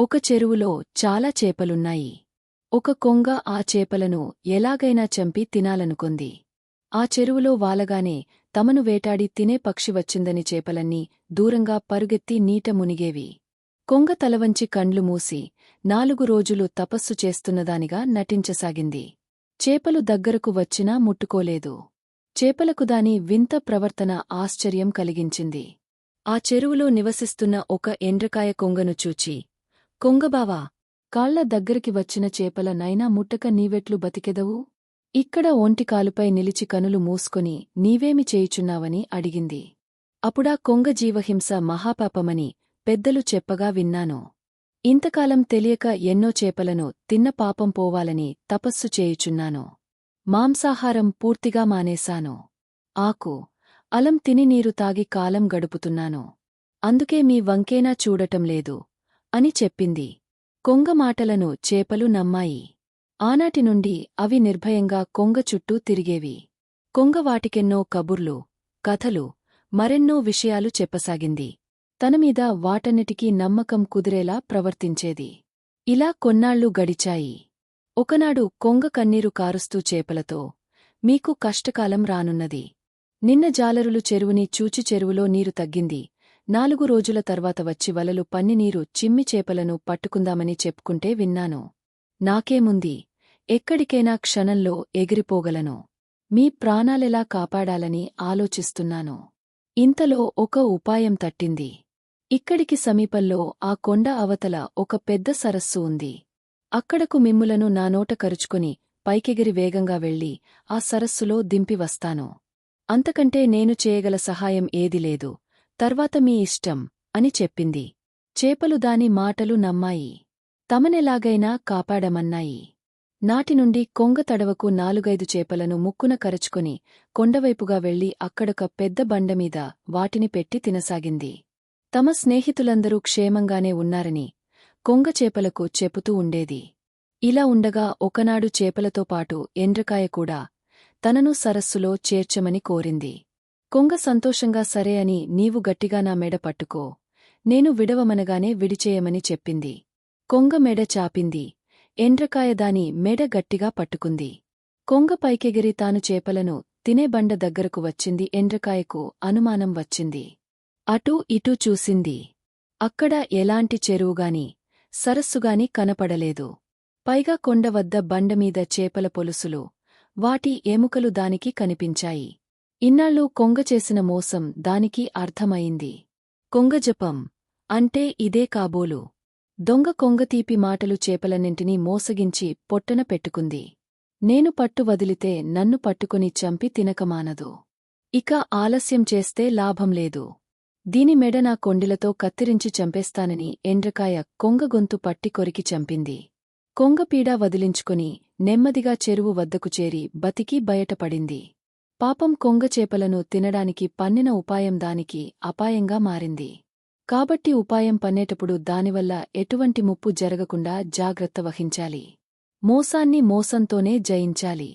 ఒక చెరువులో చాలా చేపలున్నాయి. ఒక కొంగ ఆ చేపలను ఎలాగైనా చంపి తినాలనుకుంది. ఆ చెరువులో వాలగానే తమను వేటాడి తినే పక్షి వచ్చిందని చేపలన్నీ దూరంగా పరుగెత్తి నీట మునిగేవి. కొంగ తలవంచి కండ్లు మూసి నాలుగు రోజులు తపస్సు చేస్తున్నదానిగా నటించసాగింది. చేపలు దగ్గరకు వచ్చినా ముట్టుకోలేదు. చేపలకు దాని వింత ప్రవర్తన ఆశ్చర్యం కలిగించింది. ఆ చెరువులో నివసిస్తున్న ఒక ఎండ్రకాయ కొంగను చూచి కొంగబావా కాళ్ళ దగ్గరికి వచ్చిన చేపల నైనా ముట్టక నీవెట్లు బతికెదవు? ఇక్కడ ఒంటికాలుపై నిలిచి కనులు మూసుకొని నీవేమి చేయుచున్నావని అడిగింది. అప్పుడా కొంగ జీవహింస మహాపాపమని పెద్దలు చెప్పగా విన్నాను. ఇంతకాలం తెలియక ఎన్నో చేపలను తిన్న పాపం పోవాలని తపస్సు చేయుచున్నాను. మాంసాహారం పూర్తిగా మానేశాను. ఆకు అలం తిని నీరు తాగి కాలం గడుపుతున్నాను. అందుకే మీ వంకేనా చూడటం లేదు. అని చెప్పింది. కొంగ మాటలను చేపలు నమ్మాయి. ఆనాటి నుండి అవి నిర్భయంగా కొంగ చుట్టూ తిరిగేవి. కొంగ వాటికెన్నో కబుర్లు కథలు మరెన్నో విషయాలు చెప్పసాగింది. తనమీద వాటన్నిటికీ నమ్మకం కుదిరేలా ప్రవర్తించేది. ఇలా కొన్నాళ్ళు గడిచాయి. ఒకనాడు కొంగ కన్నీరు కారుస్తూ చేపలతో మీకు కష్టకాలం రానున్నది. నిన్న జాలరులు చెరువుని చూచి చెరువులో నీరు తగ్గింది. నాలుగు రోజుల తర్వాత వచ్చి వలలు పన్నినీరు చిమ్మి చేపలను పట్టుకుందామని చెప్పుకుంటే విన్నాను. నాకేముంది? ఎక్కడికైనా క్షణంలో ఎగిరిపోగలను. మీ ప్రాణాలెలా కాపాడాలని ఆలోచిస్తున్నాను. ఇంతలో ఒక ఉపాయం తట్టింది. ఇక్కడికి సమీపంలో ఆ కొండ అవతల ఒక పెద్ద సరస్సు ఉంది. అక్కడకు మిమ్ములను నా నోట కరుచుకుని పైకెగిరి వేగంగా వెళ్ళి ఆ సరస్సులో దింపి వస్తాను అంతకంటే నేను చేయగల సహాయం ఏది లేదు. తర్వాత మీ ఇష్టం అని చెప్పింది. చేపలు దాని మాటలు నమ్మాయి. తమనెలాగైనా కాపాడమన్నాయి. నాటినుండి కొంగ తడవకు నాలుగైదు చేపలను ముక్కున కరచుకొని కొండవైపుగా వెళ్ళి అక్కడొక పెద్ద బండమీద వాటిని పెట్టి తినసాగింది. తమ స్నేహితులందరూ క్షేమంగానే ఉన్నారని కొంగ చేపలకు చెపుతూ ఉండేది. ఇలా ఉండగా ఒకనాడు చేపలతో పాటు ఎండ్రకాయ కూడా తనను సరస్సులో చేర్చమని కోరింది. కొంగ సంతోషంగా సరే అని నీవు గట్టిగా నా మెడ పట్టుకో. నేను విడవమనగానే విడిచేయమని చెప్పింది. కొంగ మెడ చాపింది. ఎండ్రకాయ దాని మెడ గట్టిగా పట్టుకుంది. కొంగ పైకెగిరి తాను చేపలను తినే బండ దగ్గరకు వచ్చింది. ఎండ్రకాయకు అనుమానం వచ్చింది. అటూ ఇటూ చూసింది. అక్కడ ఎలాంటి చెరువుగాని సరస్సుగాని కనపడలేదు. పైగా కొండ వద్ద బండమీద చేపల పొలుసులు వాటి ఎముకలు దానికి కనిపించాయి. ఇన్నాళ్ళు కొంగ చేసిన మోసం దానికి అర్థమయింది కొంగజపం అంటే ఇదే కాబోలు. దొంగ కొంగతీపి మాటలు చేపలన్నింటినీ మోసగించి పొట్టన పెట్టుకుంది. నేను పట్టు వదిలితే నన్ను పట్టుకుని చంపి తినకమానదు ఇక ఆలస్యం చేస్తే లాభం లేదు. దీని మెడ నా కొండిలతో కత్తిరించి చంపేస్తానని ఎండ్రకాయ కొంగ గొంతు పట్టి కొరికి చంపింది. కొంగపీడా వదిలించుకుని నెమ్మదిగా చెరువు వద్దకు చేరి బతికి బయటపడింది. పాపం కొంగచేపలను తినడానికి పన్నిన ఉపాయం దానికి అపాయంగా మారింది. కాబట్టి ఉపాయం పన్నేటప్పుడు దానివల్ల ఎటువంటి ముప్పు జరగకుండా జాగ్రత్త వహించాలి. మోసాన్ని మోసంతోనే జయించాలి.